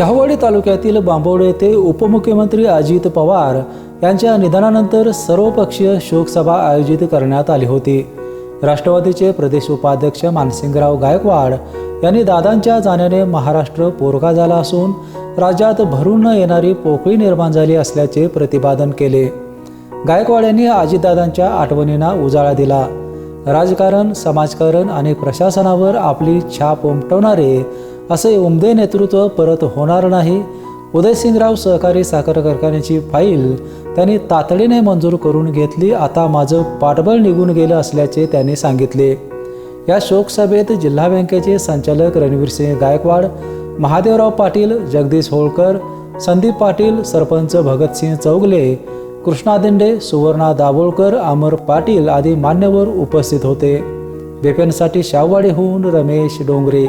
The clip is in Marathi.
शाहवाडी तालुक्यातील बांबवडे येथे उपमुख्यमंत्री अजित पवार यांच्या निधनानंतर सर्वपक्षीय शोकसभा आयोजित करण्यात आली होती. राष्ट्रवादीचे प्रदेश उपाध्यक्ष मानसिंगराव गायकवाड यांनी दादांच्या जाण्याने महाराष्ट्र पोरगा झाला असून राज्यात भरून न येणारी पोकळी निर्माण झाली असल्याचे प्रतिपादन केले. गायकवाड यांनी अजितदादांच्या आठवणींना उजाळा दिला. राजकारण समाजकारण आणि प्रशासनावर आपली छाप उमटवणारे असे उमदे नेतृत्व परत होणार नाही. उदयसिंगराव सहकारी साखर कारखान्याची फाईल त्यांनी तातडीने मंजूर करून घेतली. आता माझं पाठबळ निघून गेलं असल्याचे त्यांनी सांगितले. या शोकसभेत जिल्हा बँकेचे संचालक रणवीरसिंह गायकवाड महादेवराव पाटील जगदीश होळकर संदीप पाटील सरपंच भगतसिंह चौगले कृष्णा दिंडे सुवर्णा दाभोळकर अमर पाटील आदी मान्यवर उपस्थित होते. बेपेनसाठी शाववाडीहून रमेश डोंगरे.